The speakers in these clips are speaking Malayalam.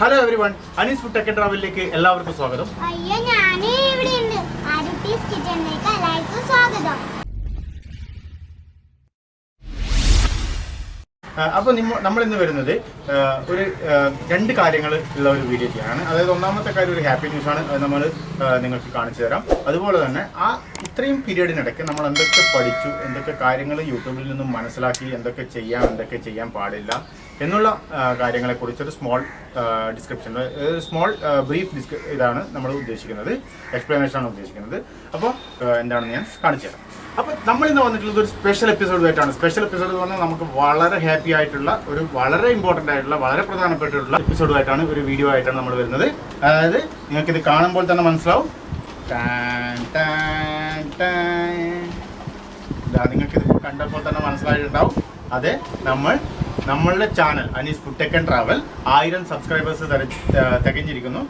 Hello everyone Anees food tech and ട്രാവലിലേക്ക് എല്ലാവർക്കും സ്വാഗതം. അയ്യോ ഞാൻ ഇവിടെ ഉണ്ട് ആരുട്ടീസ് കിച്ചണിലേക്ക് എല്ലാവർക്കും സ്വാഗതം. അപ്പോൾ നമ്മൾ ഇന്ന് വരുന്നത് ഒരു രണ്ട് കാര്യങ്ങൾ ഉള്ള ഒരു വീഡിയോ ചെയ്യാണ് അതായത് ഒന്നാമത്തെ കാര്യം ഒരു ഹാപ്പി ന്യൂസ് ആണ്. അത് നമ്മൾ നിങ്ങൾക്ക് കാണിച്ചു തരാം. അതുപോലെ തന്നെ ആ ഇത്രയും പീരീഡിനിടയ്ക്ക് നമ്മൾ എന്തൊക്കെ പഠിച്ചു എന്തൊക്കെ കാര്യങ്ങൾ യൂട്യൂബിൽ നിന്നും മനസ്സിലാക്കി എന്തൊക്കെ ചെയ്യാം എന്തൊക്കെ ചെയ്യാൻ പാടില്ല എന്നുള്ള ആ, കാര്യങ്ങളെക്കുറിച്ചൊരു സ്മോൾ ഡിസ്ക്രിപ്ഷൻ ഒരു സ്മോൾ ബ്രീഫ് ഡിസ്ക് ഇതാണ് നമ്മൾ ഉദ്ദേശിക്കുന്നത് എക്സ്പ്ലനേഷൻ ആണ് ഉദ്ദേശിക്കുന്നത്. അപ്പോൾ എന്താണെന്ന് ഞാൻ കാണിച്ചു തരാം. അപ്പോൾ നമ്മൾ ഇന്ന് വന്നിട്ടുള്ളത് ഒരു സ്പെഷ്യൽ എപ്പിസോഡ് ആയിട്ടാണ്. സ്പെഷ്യൽ എപ്പിസോഡ് എന്ന് പറഞ്ഞാൽ നമുക്ക് വളരെ ഹാപ്പി ആയിട്ടുള്ള ഒരു വളരെ ഇമ്പോർട്ടന്റ് ആയിട്ടുള്ള വളരെ പ്രധാനപ്പെട്ടിട്ടുള്ള എപ്പിസോഡുമായിട്ടാണ് ഒരു വീഡിയോ ആയിട്ടാണ് നമ്മൾ വരുന്നത്. അതായത് നിങ്ങൾക്ക് ഇത് കാണുമ്പോൾ തന്നെ മനസ്സിലാവും. നിങ്ങൾക്കിത് കണ്ടപ്പോൾ തന്നെ മനസ്സിലായിട്ടുണ്ടാവും. അതെ നമ്മൾ നമ്മളുടെ channel Anees food tech and travel ആയിരം സബ്സ്ക്രൈബേഴ്സ് തികഞ്ഞിരിക്കുന്നു.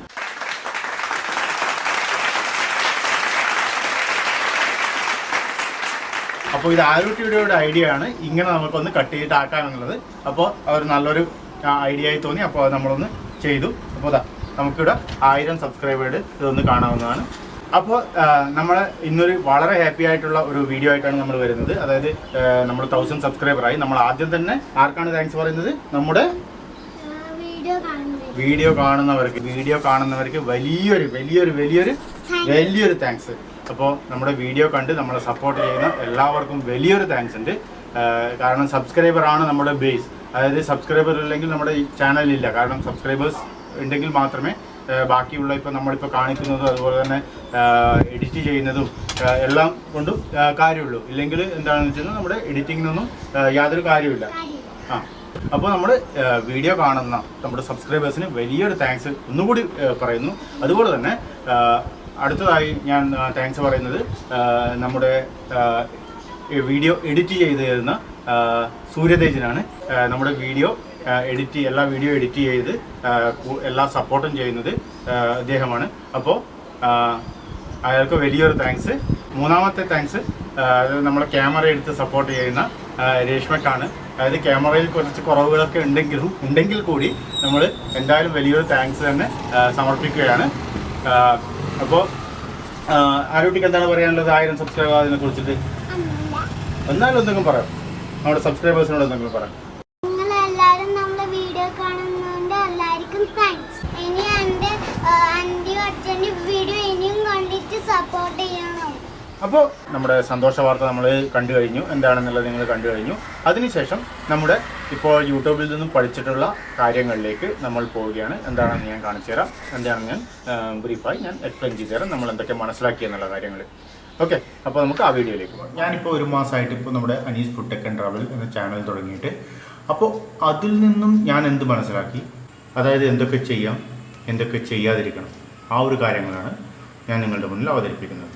അപ്പോൾ ഇത് ആരോട്ടിയുടെ ഐഡിയ ആണ്. ഇങ്ങനെ നമുക്കൊന്ന് കട്ട് ചെയ്തിട്ട് ആക്കാമെന്നുള്ളത് അപ്പോൾ അവർ നല്ലൊരു ഐഡിയ ആയി തോന്നി. അപ്പോൾ അത് നമ്മളൊന്ന് ചെയ്തു. അപ്പോൾ നമുക്കിവിടെ ആയിരം സബ്സ്ക്രൈബേഴ്സ് ഇതൊന്ന് കാണാവുന്നതാണ്. അപ്പോൾ നമ്മൾ ഇന്നൊരു വളരെ ഹാപ്പി ആയിട്ടുള്ള ഒരു വീഡിയോ ആയിട്ടാണ് നമ്മൾ വരുന്നത്. അതായത് നമ്മൾ തൗസൻഡ് സബ്സ്ക്രൈബറായി നമ്മൾ ആദ്യം തന്നെ ആർക്കാണ് താങ്ക്സ് പറയുന്നത്? നമ്മുടെ വീഡിയോ കാണുന്നവർക്ക്. വീഡിയോ കാണുന്നവർക്ക്. വലിയൊരു വലിയൊരു വലിയൊരു വലിയൊരു താങ്ക്സ് അപ്പോൾ നമ്മുടെ വീഡിയോ കണ്ട് നമ്മളെ സപ്പോർട്ട് ചെയ്യുന്ന എല്ലാവർക്കും വലിയൊരു താങ്ക്സ് ഉണ്ട്. കാരണം സബ്സ്ക്രൈബർ ആണ് നമ്മുടെ ബേസ് അതായത് സബ്സ്ക്രൈബർ ഇല്ലെങ്കിൽ നമ്മുടെ ഈ ചാനലില്ല കാരണം സബ്സ്ക്രൈബേഴ്സ് ഉണ്ടെങ്കിൽ മാത്രമേ ബാക്കിയുള്ള ഇപ്പോൾ നമ്മളിപ്പോൾ കാണിക്കുന്നതും അതുപോലെ തന്നെ എഡിറ്റ് ചെയ്യുന്നതും എല്ലാം കൊണ്ടും കാര്യമുള്ളൂ. ഇല്ലെങ്കിൽ എന്താണെന്ന് വെച്ചാൽ നമ്മുടെ എഡിറ്റിങ്ങിനൊന്നും യാതൊരു കാര്യമില്ല ആ. അപ്പോൾ നമ്മൾ വീഡിയോ കാണുന്ന നമ്മുടെ സബ്സ്ക്രൈബേഴ്സിന് വലിയൊരു താങ്ക്സ് ഒന്നുകൂടി പറയുന്നു. അതുപോലെ തന്നെ അടുത്തതായി ഞാൻ താങ്ക്സ് പറയുന്നത് നമ്മുടെ വീഡിയോ എഡിറ്റ് ചെയ്ത് തരുന്ന സൂര്യതേജനാണ്. നമ്മുടെ വീഡിയോ എഡിറ്റ് എല്ലാ വീഡിയോ എഡിറ്റ് ചെയ്ത് എല്ലാ സപ്പോർട്ടും ചെയ്യുന്നത് അദ്ദേഹമാണ്. അപ്പോൾ അയാൾക്ക് വലിയൊരു താങ്ക്സ് മൂന്നാമത്തെ താങ്ക്സ് നമ്മളെ ക്യാമറ എടുത്ത് സപ്പോർട്ട് ചെയ്യുന്ന രേഷ്മക്കാണ് അതായത് ക്യാമറയിൽ കുറച്ച് കുറവുകളൊക്കെ ഉണ്ടെങ്കിലും ഉണ്ടെങ്കിൽ കൂടി നമ്മൾ എന്തായാലും വലിയൊരു താങ്ക്സ് തന്നെ സമർപ്പിക്കുകയാണ്. അപ്പോൾ ആരോട്ടിക്ക് എന്താണ് പറയാനുള്ളത്? ആയിരം സബ്സ്ക്രൈബ് അതിനെ കുറിച്ചിട്ട്? എന്നാലും എന്തെങ്കിലും പറയാം. നമ്മുടെ സബ്സ്ക്രൈബേഴ്സിനോട് എന്തെങ്കിലും പറയാം. അപ്പോൾ നമ്മുടെ സന്തോഷ വാർത്ത നമ്മൾ കണ്ടു കഴിഞ്ഞു. എന്താണെന്നുള്ളത് നിങ്ങൾ കണ്ടു കഴിഞ്ഞു. അതിനുശേഷം നമ്മുടെ ഇപ്പോൾ യൂട്യൂബിൽ നിന്നും പഠിച്ചിട്ടുള്ള കാര്യങ്ങളിലേക്ക് നമ്മൾ പോവുകയാണ്. എന്താണെന്ന് ഞാൻ കാണിച്ചു തരാം. എന്താണെന്ന് ഞാൻ ബ്രീഫായി ഞാൻ എക്സ്പ്ലെയിൻ ചെയ്തു തരാം. നമ്മൾ എന്തൊക്കെ മനസ്സിലാക്കി എന്നുള്ള കാര്യങ്ങൾ. ഓക്കെ അപ്പോൾ നമുക്ക് ആ വീഡിയോയിലേക്ക് പോകാം. ഞാനിപ്പോൾ ഒരു മാസമായിട്ട് ഇപ്പോൾ നമ്മുടെ അനീസ് ഫുഡ് ആൻഡ് ട്രാവൽ എന്ന ചാനൽ തുടങ്ങിയിട്ട്. അപ്പോൾ അതിൽ നിന്നും ഞാൻ എന്ത് മനസ്സിലാക്കി? അതായത് എന്തൊക്കെ ചെയ്യാം എന്തൊക്കെ ചെയ്യാതിരിക്കണം. ആ ഒരു കാര്യങ്ങളാണ് ഞാൻ നിങ്ങളുടെ മുന്നിൽ അവതരിപ്പിക്കുന്നത്.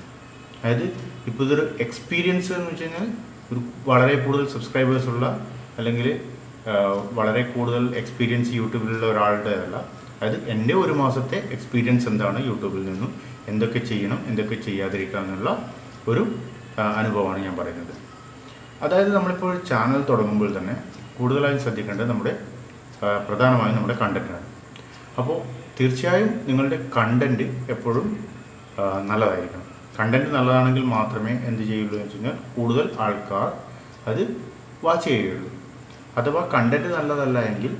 അതായത് ഇപ്പോൾ ഇതൊരു എക്സ്പീരിയൻസ് എന്ന് വെച്ച് കഴിഞ്ഞാൽ ഒരു വളരെ കൂടുതൽ സബ്സ്ക്രൈബേഴ്സ് ഉള്ള അല്ലെങ്കിൽ വളരെ കൂടുതൽ എക്സ്പീരിയൻസ് യൂട്യൂബിലുള്ള ഒരാളുടേതല്ല. അതായത് എന്റെ ഒരു മാസത്തെ എക്സ്പീരിയൻസ് എന്താണ് യൂട്യൂബിൽ നിന്നും? എന്തൊക്കെ ചെയ്യണം? എന്തൊക്കെ ചെയ്യാതിരിക്കുക എന്നുള്ള ഒരു അനുഭവമാണ് ഞാൻ പറയുന്നത്. അതായത് നമ്മളിപ്പോൾ ചാനൽ തുടങ്ങുമ്പോൾ തന്നെ കൂടുതലായും ശ്രദ്ധിക്കേണ്ടത് നമ്മുടെ പ്രധാനമായും നമ്മുടെ കണ്ടന്റാണ് അപ്പോൾ തീർച്ചയായും നിങ്ങളുടെ കണ്ടന്റ് എപ്പോഴും നല്ലതായിരിക്കണം. കണ്ടന്റ് നല്ലതാണെങ്കിൽ മാത്രമേ എന്ത് ചെയ്യുള്ളൂ എന്ന് വെച്ച് കഴിഞ്ഞാൽ കൂടുതൽ ആൾക്കാർ അത് വാച്ച് ചെയ്യുള്ളൂ അഥവാ കണ്ടന്റ് നല്ലതല്ല എങ്കിൽ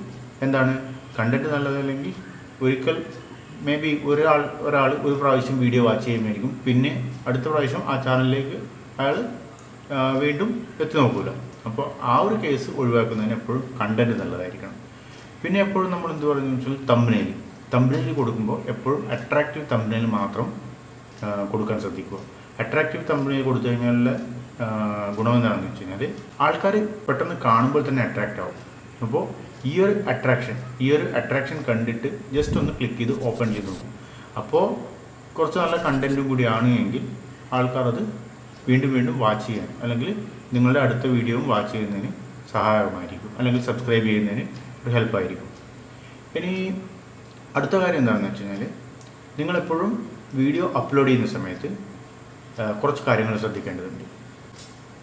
എന്താണ്? കണ്ടന്റ് നല്ലതല്ലെങ്കിൽ ഒരിക്കൽ മേ ബി ഒരാൾ ഒരാൾ ഒരു പ്രാവശ്യം വീഡിയോ വാച്ച് ചെയ്യുമായിരിക്കും പിന്നെ അടുത്ത പ്രാവശ്യം ആ ചാനലിലേക്ക് അയാൾ വീണ്ടും എത്തി നോക്കൂല. അപ്പോൾ ആ ഒരു കേസ് ഒഴിവാക്കുന്നതിന് എപ്പോഴും കണ്ടന്റ് നല്ലതായിരിക്കണം. പിന്നെ എപ്പോഴും നമ്മൾ എന്ത് പറയുന്നത് വെച്ചാൽ തമ്പനയിൽ കൊടുക്കുമ്പോൾ എപ്പോഴും അട്രാക്റ്റീവ് തമ്പനയിൽ മാത്രം കൊടുക്കാൻ ശ്രദ്ധിക്കുക. അട്രാക്റ്റീവ് തമ്പനയിൽ കൊടുത്തു കഴിഞ്ഞാൽ ഗുണം എന്താണെന്ന് വെച്ച് കഴിഞ്ഞാൽ ആൾക്കാർ പെട്ടെന്ന് കാണുമ്പോൾ തന്നെ അട്രാക്റ്റ് ആവും. അപ്പോൾ ഈ ഒരു അട്രാക്ഷൻ ഈ ഒരു അട്രാക്ഷൻ കണ്ടിട്ട് ജസ്റ്റ് ഒന്ന് ക്ലിക്ക് ചെയ്ത് ഓപ്പൺ ചെയ്ത് നോക്കും. അപ്പോൾ കുറച്ച് നല്ല കണ്ടന്റും കൂടിയാണ് എങ്കിൽ ആൾക്കാർ അത് വീണ്ടും വീണ്ടും വാച്ച് ചെയ്യാൻ അല്ലെങ്കിൽ നിങ്ങളുടെ അടുത്ത വീഡിയോയും വാച്ച് ചെയ്യുന്നതിന് സഹായകമായിരിക്കും അല്ലെങ്കിൽ സബ്സ്ക്രൈബ് ചെയ്യുന്നതിന് ഒരു ഹെൽപ്പായിരിക്കും ഇനി അടുത്ത കാര്യം എന്താണെന്ന് വെച്ച് കഴിഞ്ഞാൽ നിങ്ങളെപ്പോഴും വീഡിയോ അപ്ലോഡ് ചെയ്യുന്ന സമയത്ത് കുറച്ച് കാര്യങ്ങൾ ശ്രദ്ധിക്കേണ്ടതുണ്ട്.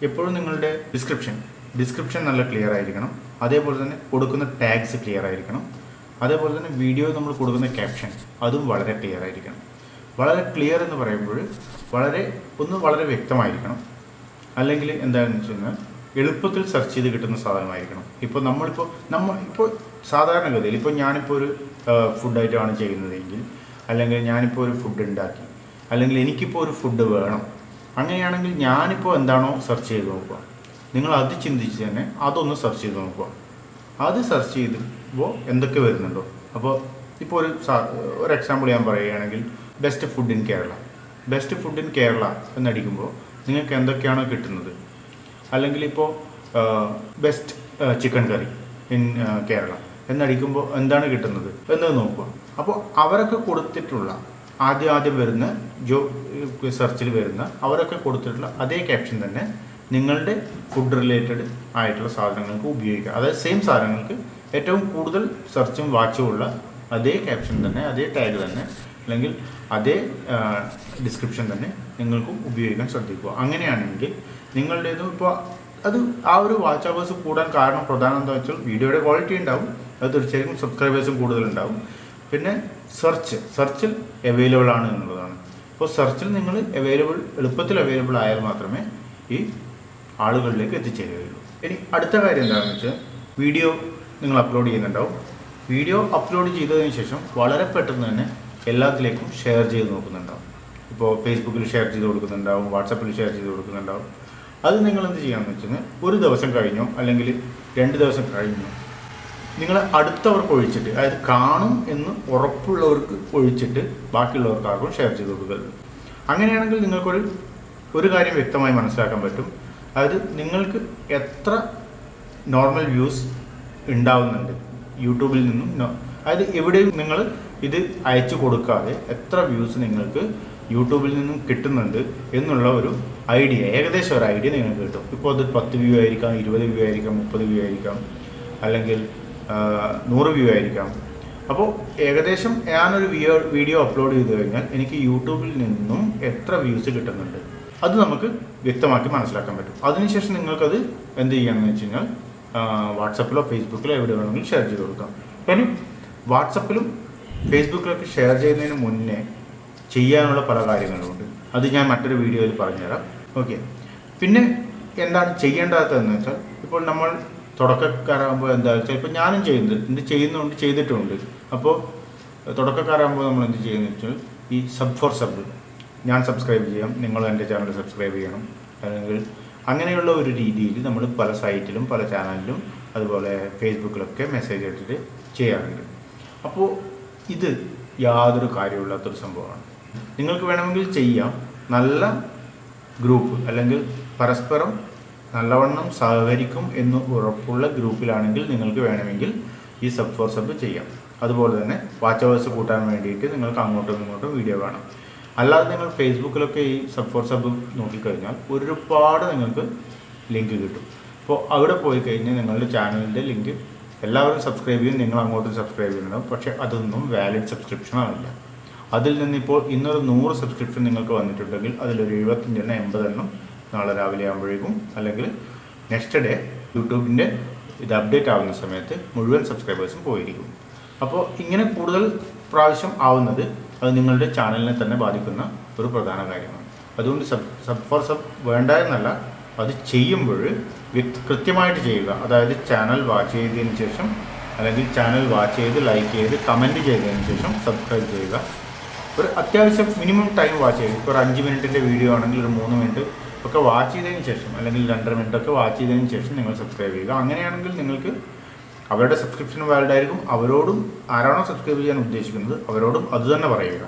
എപ്പോഴും നിങ്ങളുടെ ഡിസ്ക്രിപ്ഷൻ ഡിസ്ക്രിപ്ഷൻ നല്ല ക്ലിയർ ആയിരിക്കണം. അതേപോലെ തന്നെ കൊടുക്കുന്ന ടാഗ്സ് ക്ലിയർ ആയിരിക്കണം. അതേപോലെ തന്നെ വീഡിയോ നമ്മൾ കൊടുക്കുന്ന ക്യാപ്ഷൻ അതും വളരെ ക്ലിയർ ആയിരിക്കണം. വളരെ ക്ലിയർ എന്ന് പറയുമ്പോൾ വളരെ ഒന്ന് വളരെ വ്യക്തമായിരിക്കണം. അല്ലെങ്കിൽ എന്താണെന്ന് വെച്ച് കഴിഞ്ഞാൽ എളുപ്പത്തിൽ സെർച്ച് ചെയ്ത് കിട്ടുന്ന സാധനമായിരിക്കണം. ഇപ്പോൾ നമ്മളിപ്പോൾ നമ്മൾ ഇപ്പോൾ സാധാരണഗതിയിൽ ഇപ്പോൾ ഞാനിപ്പോൾ ഒരു ഫുഡ് ഐറ്റമാണ് ചെയ്യുന്നതെങ്കിൽ അല്ലെങ്കിൽ ഞാനിപ്പോൾ ഒരു ഫുഡ് ഉണ്ടാക്കി അല്ലെങ്കിൽ എനിക്കിപ്പോൾ ഒരു ഫുഡ് വേണം. അങ്ങനെയാണെങ്കിൽ ഞാനിപ്പോൾ എന്താണോ സെർച്ച് ചെയ്ത് നോക്കുക. നിങ്ങൾ അത് ചിന്തിച്ച് തന്നെ അതൊന്ന് സെർച്ച് ചെയ്ത് നോക്കുക. അത് സെർച്ച് ചെയ്തപ്പോൾ എന്തൊക്കെ വരുന്നുണ്ടോ? അപ്പോൾ ഇപ്പോൾ ഒരു ഒരു എക്സാമ്പിൾ ഞാൻ പറയുകയാണെങ്കിൽ best food in Kerala best food in Kerala എന്നടിക്കുമ്പോൾ നിങ്ങൾക്ക് എന്തൊക്കെയാണോ കിട്ടുന്നത്? അല്ലെങ്കിൽ ഇപ്പോൾ best chicken curry in Kerala എന്നടിക്കുമ്പോൾ എന്താണ് കിട്ടുന്നത്? എന്നത് നോക്കുക. അപ്പോൾ അവരൊക്കെ കൊടുത്തിട്ടുള്ള ആദ്യം ആദ്യം വരുന്ന ജോ സെർച്ചിൽ വരുന്ന അവരൊക്കെ കൊടുത്തിട്ടുള്ള അതേ ക്യാപ്ഷൻ തന്നെ നിങ്ങളുടെ ഫുഡ് റിലേറ്റഡ് ആയിട്ടുള്ള സാധനങ്ങൾക്ക് ഉപയോഗിക്കുക അതായത് സെയിം സാധനങ്ങൾക്ക് ഏറ്റവും കൂടുതൽ സെർച്ചും വാച്ചും ഉള്ള അതേ ക്യാപ്ഷൻ തന്നെ അതേ ടാഗ് തന്നെ അല്ലെങ്കിൽ അതേ ഡിസ്ക്രിപ്ഷൻ തന്നെ നിങ്ങൾക്കും ഉപയോഗിക്കാൻ ശ്രദ്ധിക്കുക. അങ്ങനെയാണെങ്കിൽ നിങ്ങളുടേതും ഇപ്പോൾ അത് ആ ഒരു വാച്ച് അവേഴ്സ് കൂടാൻ കാരണം പ്രധാനം എന്താ വെച്ചാൽ വീഡിയോയുടെ ക്വാളിറ്റി ഉണ്ടാവും. അത് തീർച്ചയായും സബ്സ്ക്രൈബേഴ്സും കൂടുതലുണ്ടാവും. പിന്നെ സെർച്ച് സെർച്ചിൽ അവൈലബിൾ ആണ് എന്നുള്ളതാണ്. അപ്പോൾ സെർച്ചിൽ നിങ്ങൾ അവൈലബിൾ എളുപ്പത്തിൽ അവൈലബിൾ ആയാൽ മാത്രമേ ഈ ആളുകളിലേക്ക് എത്തിച്ചേരുകയുള്ളൂ. ഇനി അടുത്ത കാര്യം എന്താണെന്ന് വെച്ചാൽ വീഡിയോ നിങ്ങൾ അപ്ലോഡ് ചെയ്യുന്നുണ്ടാവും. വീഡിയോ അപ്ലോഡ് ചെയ്തതിന് ശേഷം വളരെ പെട്ടെന്ന് തന്നെ എല്ലാത്തിലേക്കും ഷെയർ ചെയ്ത് നോക്കുന്നുണ്ടാവും. ഇപ്പോൾ ഫേസ്ബുക്കിൽ ഷെയർ ചെയ്ത് കൊടുക്കുന്നുണ്ടാവും വാട്സപ്പിൽ ഷെയർ ചെയ്ത് കൊടുക്കുന്നുണ്ടാവും. അത് നിങ്ങൾ എന്ത് ചെയ്യാമെന്ന് വെച്ചാൽ ഒരു ദിവസം കഴിഞ്ഞോ അല്ലെങ്കിൽ രണ്ട് ദിവസം കഴിഞ്ഞോ നിങ്ങൾ അടുത്തവർക്ക് ഒഴിച്ചിട്ട് അതായത് കാണും എന്ന് ഉറപ്പുള്ളവർക്ക് ഒഴിച്ചിട്ട് ബാക്കിയുള്ളവർക്ക് ആർക്കും ഷെയർ ചെയ്ത് കൊടുക്കരുത് അങ്ങനെയാണെങ്കിൽ നിങ്ങൾക്കൊരു ഒരു കാര്യം വ്യക്തമായി മനസ്സിലാക്കാൻ പറ്റും. അതായത് നിങ്ങൾക്ക് എത്ര നോർമൽ വ്യൂസ് ഉണ്ടാവുന്നുണ്ട് യൂട്യൂബിൽ നിന്നും അതായത് എവിടെയും നിങ്ങൾ ഇത് അയച്ചു കൊടുക്കാതെ എത്ര വ്യൂസ് നിങ്ങൾക്ക് യൂട്യൂബിൽ നിന്നും കിട്ടുന്നുണ്ട് എന്നുള്ള ഒരു ഐഡിയ ഏകദേശം ഒരു ഐഡിയ നിങ്ങൾക്ക് കിട്ടും. ഇപ്പോൾ അത് പത്ത് വ്യൂ ആയിരിക്കാം ഇരുപത് വ്യൂ ആയിരിക്കാം മുപ്പത് വ്യൂ ആയിരിക്കാം അല്ലെങ്കിൽ നൂറ് വ്യൂ ആയിരിക്കാം. അപ്പോൾ ഏകദേശം ഞാനൊരു വീഡിയോ വീഡിയോ അപ്ലോഡ് ചെയ്ത് കഴിഞ്ഞാൽ എനിക്ക് യൂട്യൂബിൽ നിന്നും എത്ര വ്യൂസ് കിട്ടുന്നുണ്ട്? അത് നമുക്ക് വ്യക്തമാക്കി മനസ്സിലാക്കാൻ പറ്റും. അതിനുശേഷം നിങ്ങൾക്കത് എന്ത് ചെയ്യാമെന്ന് വെച്ച് കഴിഞ്ഞാൽ വാട്സപ്പിലോ ഫേസ്ബുക്കിലോ എവിടെ വേണമെങ്കിലും ഷെയർ ചെയ്ത് കൊടുക്കാം. ഇനി വാട്സപ്പിലും ഫേസ്ബുക്കിലൊക്കെ ഷെയർ ചെയ്യുന്നതിന് മുന്നേ ചെയ്യാനുള്ള പല കാര്യങ്ങളുമുണ്ട് അത് ഞാൻ മറ്റൊരു വീഡിയോയിൽ പറഞ്ഞുതരാം. ഓക്കെ പിന്നെ എന്താണ് ചെയ്യേണ്ടതെന്ന് വെച്ചാൽ ഇപ്പോൾ നമ്മൾ തുടക്കക്കാരാകുമ്പോൾ എന്താ ഇപ്പം ഞാനും ചെയ്യുന്നുണ്ട്. ചെയ്യുന്നുണ്ട് ചെയ്തിട്ടുണ്ട്. അപ്പോൾ തുടക്കക്കാരാകുമ്പോൾ നമ്മൾ എന്ത് ചെയ്യുന്നത് വെച്ചാൽ ഈ സബ് ഫോർ സബ് ഞാൻ സബ്സ്ക്രൈബ് ചെയ്യാം നിങ്ങൾ എന്റെ ചാനൽ സബ്സ്ക്രൈബ് ചെയ്യണം. അല്ലെങ്കിൽ അങ്ങനെയുള്ള ഒരു രീതിയിൽ നമ്മൾ പല സൈറ്റിലും പല ചാനലിലും അതുപോലെ ഫേസ്ബുക്കിലൊക്കെ മെസ്സേജ് ഇട്ടിട്ട് ചെയ്യാറുണ്ട്. അപ്പോൾ ഇത് യാതൊരു കാര്യമില്ലാത്തൊരു സംഭവമാണ്. നിങ്ങൾക്ക് വേണമെങ്കിൽ ചെയ്യാം. നല്ല ഗ്രൂപ്പ് അല്ലെങ്കിൽ പരസ്പരം നല്ലവണ്ണം സഹകരിക്കും എന്ന് ഉറപ്പുള്ള ഗ്രൂപ്പിലാണെങ്കിൽ നിങ്ങൾക്ക് വേണമെങ്കിൽ ഈ സബ് ഫോർ സബ് ചെയ്യാം. അതുപോലെ തന്നെ വാച്ച് അവേഴ്സ് കൂട്ടാൻ വേണ്ടിയിട്ട് നിങ്ങൾക്ക് അങ്ങോട്ടും ഇങ്ങോട്ടും വീഡിയോ കാണാം. അല്ലാതെ നിങ്ങൾ ഫേസ്ബുക്കിലൊക്കെ ഈ സബ് ഫോർ സബ് നോക്കിക്കഴിഞ്ഞാൽ ഒരുപാട് നിങ്ങൾക്ക് ലിങ്ക് കിട്ടും. അപ്പോൾ അവിടെ പോയി കഴിഞ്ഞാൽ നിങ്ങളുടെ ചാനലിന്റെ ലിങ്ക് എല്ലാവരും സബ്സ്ക്രൈബ് ചെയ്യും നിങ്ങൾ അങ്ങോട്ടും സബ്സ്ക്രൈബ് ചെയ്യണം പക്ഷേ അതൊന്നും വാലിഡ് സബ്സ്ക്രിപ്ഷൻ ആവില്ല. അതിൽ നിന്നിപ്പോൾ ഇന്നൊരു നൂറ് സബ്സ്ക്രിപ്ഷൻ നിങ്ങൾക്ക് വന്നിട്ടുണ്ടെങ്കിൽ അതിലൊരു എഴുപത്തഞ്ചെണ്ണം എൺപതെണ്ണം നാളെ രാവിലെ ആകുമ്പോഴേക്കും അല്ലെങ്കിൽ നെക്സ്റ്റ് ഡേ യൂട്യൂബിന്റെ ഇത് അപ്ഡേറ്റ് ആവുന്ന സമയത്ത് മുഴുവൻ സബ്സ്ക്രൈബേഴ്സും പോയിരിക്കും. അപ്പോൾ ഇങ്ങനെ കൂടുതൽ പ്രാവശ്യം ആവുന്നത് അത് നിങ്ങളുടെ ചാനലിനെ തന്നെ ബാധിക്കുന്ന ഒരു പ്രധാന കാര്യമാണ്. അതുകൊണ്ട് സബ് സബ് ഫോർ സബ് വേണ്ട എന്നല്ല അത് ചെയ്യുമ്പോൾ കൃത്യമായിട്ട് ചെയ്യുക. അതായത് ചാനൽ വാച്ച് ചെയ്തതിന് ശേഷം അല്ലെങ്കിൽ ചാനൽ വാച്ച് ചെയ്ത് ലൈക്ക് ചെയ്ത് കമന്റ് ചെയ്തതിന് ശേഷം സബ്സ്ക്രൈബ് ചെയ്യുക. ഒരു അത്യാവശ്യം മിനിമം ടൈം വാച്ച് ചെയ്യുക ഇപ്പോൾ ഒരു അഞ്ച് മിനിറ്റിന്റെ വീഡിയോ ആണെങ്കിൽ ഒരു മൂന്ന് മിനിറ്റ് ഒക്കെ വാച്ച് ചെയ്തതിന് ശേഷം അല്ലെങ്കിൽ രണ്ടര മിനിറ്റ് ഒക്കെ വാച്ച് ചെയ്തതിന് ശേഷം നിങ്ങൾ സബ്സ്ക്രൈബ് ചെയ്യുക. അങ്ങനെയാണെങ്കിൽ നിങ്ങൾക്ക് അവരുടെ സബ്സ്ക്രിപ്ഷൻ വാലിഡ് ആയിരിക്കും. അവരോടും ആരാണോ സബ്സ്ക്രൈബ് ചെയ്യാൻ ഉദ്ദേശിക്കുന്നത് അവരോടും അത് തന്നെ പറയുക.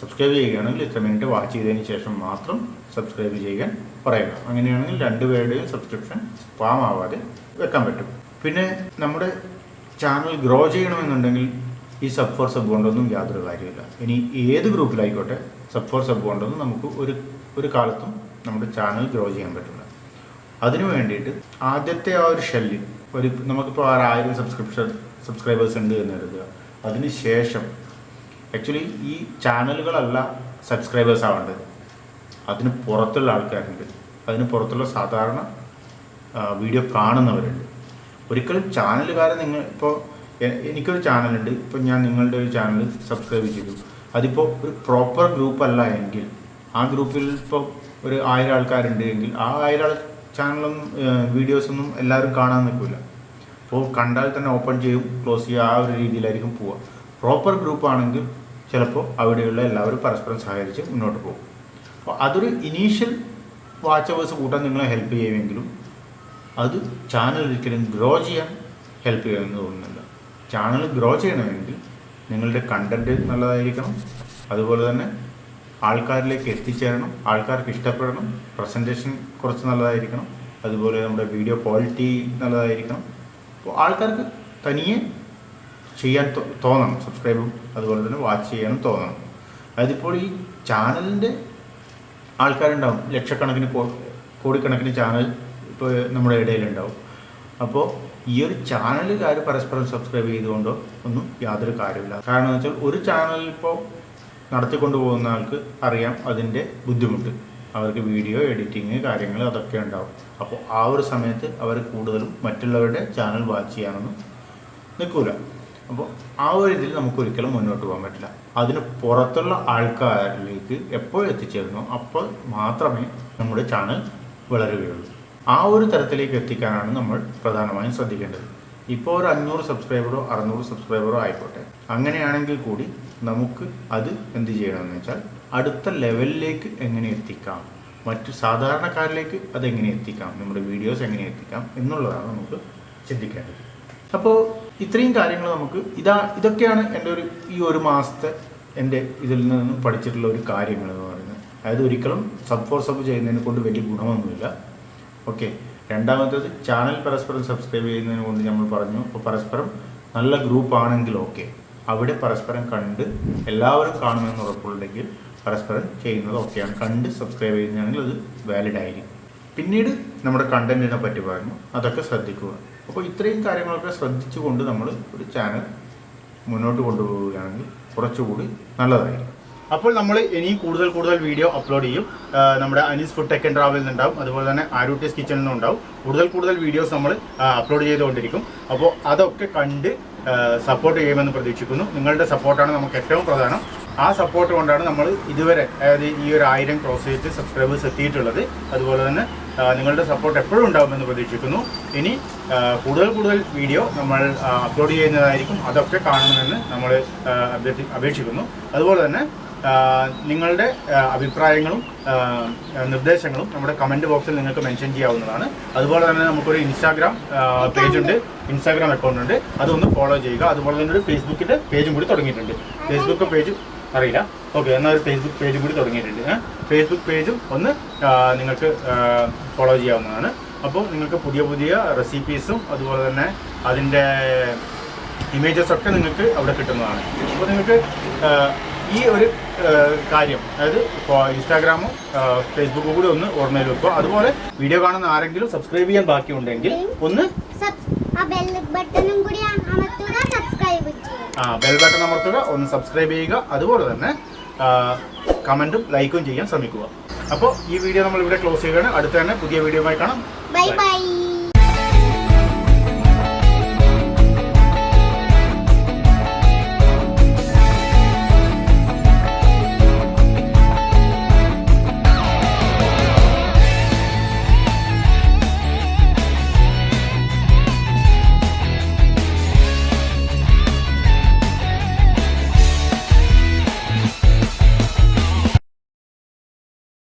സബ്സ്ക്രൈബ് ചെയ്യുകയാണെങ്കിൽ ഇത്ര മിനിറ്റ് വാച്ച് ചെയ്തതിന് ശേഷം മാത്രം സബ്സ്ക്രൈബ് ചെയ്യാൻ പറയുക. അങ്ങനെയാണെങ്കിൽ രണ്ടുപേരുടെയും സബ്സ്ക്രിപ്ഷൻ സ്പാം ആവാതെ വെക്കാൻ പറ്റും. പിന്നെ നമ്മുടെ ചാനൽ ഗ്രോ ചെയ്യണമെന്നുണ്ടെങ്കിൽ ഈ സബ് ഫോർ സബ് കൊണ്ടൊന്നും യാതൊരു കാര്യമില്ല ഇനി ഏത് ഗ്രൂപ്പിലായിക്കോട്ടെ സബ് ഫോർ സബ് കൊണ്ടൊന്നും നമുക്ക് ഒരു ഒരു കാലത്തും നമ്മുടെ ചാനൽ ഗ്രോ ചെയ്യാൻ പറ്റില്ല അതിനു വേണ്ടിയിട്ട് ആദ്യത്തെ ആ ഒരു ഷെല്ലിൽ ഒരു നമുക്കിപ്പോൾ ആറായിരം സബ്സ്ക്രിപ്ഷൻ സബ്സ്ക്രൈബേഴ്സ് ഉണ്ട് എന്ന് കരുതുക. അതിന് ശേഷം ആക്ച്വലി ഈ ചാനലുകളല്ല സബ്സ്ക്രൈബേഴ്സ് ആവേണ്ടത്. അതിന് പുറത്തുള്ള ആൾക്കാരുണ്ട്. അതിന് പുറത്തുള്ള സാധാരണ വീഡിയോ കാണുന്നവരുണ്ട്. ഒരിക്കലും ചാനലുകാരെ നിങ്ങൾ ഇപ്പോൾ എനിക്കൊരു ചാനലുണ്ട് ഇപ്പോൾ ഞാൻ നിങ്ങളുടെ ഒരു ചാനൽ സബ്സ്ക്രൈബ് ചെയ്തു. അതിപ്പോൾ ഒരു പ്രോപ്പർ ഗ്രൂപ്പ് അല്ല എങ്കിൽ ആ ഗ്രൂപ്പിൽ ഇപ്പോൾ ഒരു ആയിരം ആൾക്കാരുണ്ട് എങ്കിൽ ആ ആയിരം ആൾ ചാനലും വീഡിയോസൊന്നും എല്ലാവരും കാണാൻ നിൽക്കില്ല അപ്പോൾ കണ്ടാൽ തന്നെ ഓപ്പൺ ചെയ്യും ക്ലോസ് ചെയ്യും ആ ഒരു രീതിയിലായിരിക്കും പോവുക. പ്രോപ്പർ ഗ്രൂപ്പ് ആണെങ്കിൽ ചിലപ്പോൾ അവിടെയുള്ള എല്ലാവരും പരസ്പരം സഹകരിച്ച് മുന്നോട്ട് പോകും. അപ്പോൾ അതൊരു ഇനീഷ്യൽ വാച്ച് അവേഴ്സ് കൂട്ടാൻ നിങ്ങളെ ഹെൽപ്പ് ചെയ്യുമെങ്കിലും അത് ചാനൽ ഒരിക്കലും ഗ്രോ ചെയ്യാൻ ഹെൽപ്പ് ചെയ്യുമെന്ന് തോന്നുന്നില്ല. ചാനൽ ഗ്രോ ചെയ്യണമെങ്കിൽ നിങ്ങളുടെ കണ്ടന്റ് നല്ലതായിരിക്കണം. അതുപോലെ തന്നെ ആൾക്കാരിലേക്ക് എത്തിച്ചേരണം ആൾക്കാർക്ക് ഇഷ്ടപ്പെടണം പ്രസന്റേഷൻ കുറച്ച് നല്ലതായിരിക്കണം അതുപോലെ നമ്മുടെ വീഡിയോ ക്വാളിറ്റി നല്ലതായിരിക്കണം. അപ്പോൾ ആൾക്കാർക്ക് തനിയെ ചെയ്യാൻ തോന്നണം സബ്സ്ക്രൈബും അതുപോലെ തന്നെ വാച്ച് ചെയ്യാനും തോന്നണം. അതിപ്പോൾ ഈ ചാനലിന്റെ ആൾക്കാരുണ്ടാവും ലക്ഷക്കണക്കിന് കോടിക്കണക്കിന് ചാനൽ ഇപ്പോൾ നമ്മുടെ ഇടയിലുണ്ടാവും. അപ്പോൾ ഈ ഒരു ചാനലുകാർ പരസ്പരം സബ്സ്ക്രൈബ് ചെയ്തുകൊണ്ടോ ഒന്നും യാതൊരു കാര്യമില്ല കാരണം എന്ന് വെച്ചാൽ ഒരു ചാനലിൽ ഇപ്പോൾ നടത്തിക്കൊണ്ടു പോകുന്ന ആൾക്ക് അറിയാം അതിന്റെ ബുദ്ധിമുട്ട്. അവർക്ക് വീഡിയോ എഡിറ്റിങ് കാര്യങ്ങൾ അതൊക്കെ ഉണ്ടാവും. അപ്പോൾ ആ ഒരു സമയത്ത് അവർ കൂടുതലും മറ്റുള്ളവരുടെ ചാനൽ വാച്ച് ചെയ്യാനൊന്നും നിൽക്കൂല. അപ്പോൾ ആ ഒരു ഇതിൽ നമുക്ക് ഒരിക്കലും മുന്നോട്ട് പോകാൻ പറ്റില്ല. അതിന് പുറത്തുള്ള ആൾക്കാരിലേക്ക് എപ്പോൾ എത്തിച്ചേരുന്നോ അപ്പോൾ മാത്രമേ നമ്മുടെ ചാനൽ വളരുകയുള്ളൂ. ആ ഒരു തരത്തിലേക്ക് എത്തിക്കാനാണ് നമ്മൾ പ്രധാനമായും ശ്രദ്ധിക്കേണ്ടത്. ഇപ്പോൾ ഒരു അഞ്ഞൂറ് സബ്സ്ക്രൈബറോ അറുന്നൂറ് സബ്സ്ക്രൈബറോ ആയിക്കോട്ടെ. അങ്ങനെയാണെങ്കിൽ കൂടി നമുക്ക് അത് എന്ത് ചെയ്യണമെന്ന് വെച്ചാൽ അടുത്ത ലെവലിലേക്ക് എങ്ങനെ എത്തിക്കാം? മറ്റു സാധാരണക്കാരിലേക്ക് അതെങ്ങനെ എത്തിക്കാം? നമ്മുടെ വീഡിയോസ് എങ്ങനെ എത്തിക്കാം? എന്നുള്ളതാണ് നമുക്ക് ചിന്തിക്കേണ്ടത്. അപ്പോൾ ഇത്രയും കാര്യങ്ങൾ നമുക്ക് ഇതാ ഇതൊക്കെയാണ് എന്റെ ഒരു ഈ ഒരു മാസത്തെ എന്റെ ഇതിൽ നിന്നും പഠിച്ചിട്ടുള്ള ഒരു കാര്യങ്ങൾ എന്ന് പറയുന്നത്. അതായത് ഒരിക്കലും സബ് ഫോർ സബ് ചെയ്യുന്നതിനെ കൊണ്ട് വലിയ ഗുണമൊന്നുമില്ല. ഓക്കെ. രണ്ടാമത്തേത് ചാനൽ പരസ്പരം സബ്സ്ക്രൈബ് ചെയ്യുന്നതിനെ കൊണ്ട് നമ്മൾ പറഞ്ഞു. അപ്പോൾ പരസ്പരം നല്ല ഗ്രൂപ്പ് ആണെങ്കിൽ ഓക്കെ. അവിടെ പരസ്പരം കണ്ട് എല്ലാവരും കാണുമെന്ന് ഉറപ്പുണ്ടെങ്കിൽ പരസ്പരം ചെയ്യുന്നത് ഓക്കെയാണ്. കണ്ട് സബ്സ്ക്രൈബ് ചെയ്യുന്നതാണെങ്കിൽ അത് വാലിഡ് ആയിരിക്കും. പിന്നീട് നമ്മുടെ കണ്ടന്റിനെ പറ്റി പറഞ്ഞു അതൊക്കെ ശ്രദ്ധിക്കുക. അപ്പോൾ ഇത്രയും കാര്യങ്ങളൊക്കെ ശ്രദ്ധിച്ചുകൊണ്ട് നമ്മൾ ഒരു ചാനൽ മുന്നോട്ട് കൊണ്ടുപോവുകയാണെങ്കിൽ കുറച്ചുകൂടി നല്ലതായിരിക്കും. അപ്പോൾ നമ്മൾ ഇനിയും കൂടുതൽ കൂടുതൽ വീഡിയോ അപ്ലോഡ് ചെയ്യും. നമ്മുടെ അനീസ് ഫുഡ് ടെക് ആൻഡ് ട്രാവലിൽ നിന്നുണ്ടാവും അതുപോലെ തന്നെ ആരൂട്ടീസ് കിച്ചണിൽ നിന്നുണ്ടാവും കൂടുതൽ കൂടുതൽ വീഡിയോസ് നമ്മൾ അപ്ലോഡ് ചെയ്തുകൊണ്ടിരിക്കും. അപ്പോൾ അതൊക്കെ കണ്ട് സപ്പോർട്ട് ചെയ്യുമെന്ന് പ്രതീക്ഷിക്കുന്നു. നിങ്ങളുടെ സപ്പോർട്ടാണ് നമുക്ക് ഏറ്റവും പ്രധാനം. ആ സപ്പോർട്ട് കൊണ്ടാണ് നമ്മൾ ഇതുവരെ അതായത് ഈ ഒരു ആയിരം ക്രോസ് ചെയ്ത് സബ്സ്ക്രൈബേഴ്സ് എത്തിയിട്ടുള്ളത്. അതുപോലെ തന്നെ നിങ്ങളുടെ സപ്പോർട്ട് എപ്പോഴും ഉണ്ടാകുമെന്ന് പ്രതീക്ഷിക്കുന്നു. ഇനി കൂടുതൽ കൂടുതൽ വീഡിയോ നമ്മൾ അപ്ലോഡ് ചെയ്യുന്നതായിരിക്കും. അതൊക്കെ കാണണമെന്ന് നമ്മൾ അപേക്ഷിക്കുന്നു. അതുപോലെ തന്നെ നിങ്ങളുടെ അഭിപ്രായങ്ങളും നിർദ്ദേശങ്ങളും നമ്മുടെ കമന്റ് ബോക്സിൽ നിങ്ങൾക്ക് മെൻഷൻ ചെയ്യാവുന്നതാണ്. അതുപോലെ തന്നെ നമുക്കൊരു ഇൻസ്റ്റാഗ്രാം പേജ് ഉണ്ട്. ഇൻസ്റ്റാഗ്രാം അക്കൗണ്ട് ഉണ്ട്. അതൊന്ന് ഫോളോ ചെയ്യുക. അതുപോലെ തന്നെ ഒരു ഫേസ്ബുക്കിന്റെ പേജും കൂടി തുടങ്ങിയിട്ടുണ്ട്. ഫേസ്ബുക്ക് പേജ് അറിയില്ല. ഓക്കെ എന്നാൽ ഒരു ഫേസ്ബുക്ക് പേജും കൂടി തുടങ്ങിയിട്ടുണ്ട്? ഫേസ്ബുക്ക് പേജും ഒന്ന് നിങ്ങൾക്ക് ഫോളോ ചെയ്യാവുന്നതാണ്. അപ്പോൾ നിങ്ങൾക്ക് പുതിയ പുതിയ റെസിപ്പീസും അതുപോലെ തന്നെ അതിന്റെ ഇമേജസ് ഒക്കെ നിങ്ങൾക്ക് അവിടെ കിട്ടുന്നതാണ്. അപ്പോൾ നിങ്ങൾക്ക് ഈ ഒരു കാര്യം അതായത് ഇപ്പോൾ ഇൻസ്റ്റാഗ്രാമും ഫേസ്ബുക്കും കൂടി ഒന്ന് ഓർമ്മയിൽ വെക്കുക. അതുപോലെ വീഡിയോ കാണുന്ന ആരെങ്കിലും സബ്സ്ക്രൈബ് ചെയ്യാൻ ബാക്കിയുണ്ടെങ്കിൽ ഒന്ന് ആ ബെൽ ബട്ടൺ അമർത്തുക ഒന്ന് സബ്സ്ക്രൈബ് ചെയ്യുക. അതുപോലെ തന്നെ കമന്റും ലൈക്കും ചെയ്യാൻ ശ്രമിക്കുക. അപ്പോൾ ഈ വീഡിയോ നമ്മൾ ഇവിടെ ക്ലോസ് ചെയ്യുകയാണ്. അടുത്ത തന്നെ പുതിയ വീഡിയോയുമായി കാണാം. Bye bye